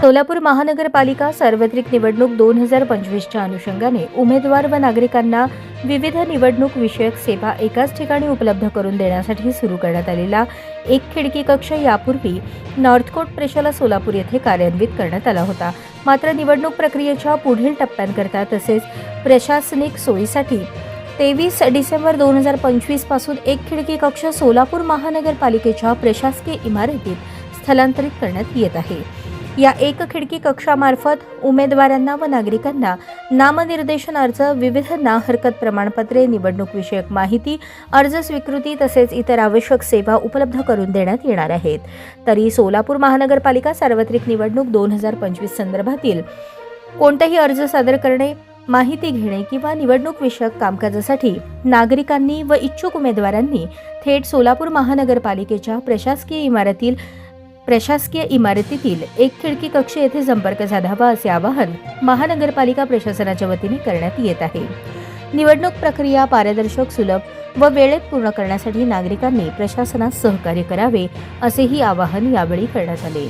सोलापूर महानगरपालिका सार्वत्रिक निवडणूक दोन हजार पंचवीसच्या अनुषंगाने उमेदवार व नागरिकांना विविध निवडणूक विषयक सेवा एकाच ठिकाणी उपलब्ध करून देण्यासाठी सुरू करण्यात आलेला एक खिडकी कक्ष यापूर्वी नॉर्थकोट प्रेशाला सोलापूर येथे कार्यान्वित करण्यात आला होता. मात्र निवडणूक प्रक्रियेच्या पुढील टप्प्यांकरता तसेच प्रशासनिक सोयीसाठी तेवीस डिसेंबर दोन हजार पंचवीसपासून एक खिडकी कक्ष सोलापूर महानगरपालिकेच्या प्रशासकीय इमारतीत स्थलांतरित करण्यात येत आहे. या एक खिडकी कक्षामार्फत उमेदवारांना व नागरिकांना नामनिर्देशन अर्ज विविध ना हरकत प्रमाणपत्रे निवडणूक विषयक माहिती अर्ज स्वीकृती तसेच इतर आवश्यक सेवा उपलब्ध करून देण्यात येणार आहेत. तरी सोलापूर महानगरपालिका सार्वत्रिक निवडणूक दोन हजार पंचवीस संदर्भातील कोणताही अर्ज सादर करणे माहिती घेणे किंवा निवडणूक विषयक कामकाजासाठी नागरिकांनी व इच्छुक उमेदवारांनी थेट सोलापूर महानगरपालिकेच्या प्रशासकीय इमारतील प्रशासकीय इमारतीतील एक खिडकी कक्ष येथे संपर्क साधावा असे आवाहन महानगरपालिका प्रशासनाच्या वतीने करण्यात येत आहे. निवडणूक प्रक्रिया पारदर्शक सुलभ व वेळेत पूर्ण करण्यासाठी नागरिकांनी प्रशासनास सहकार्य करावे असेही आवाहन यावेळी करण्यात आले.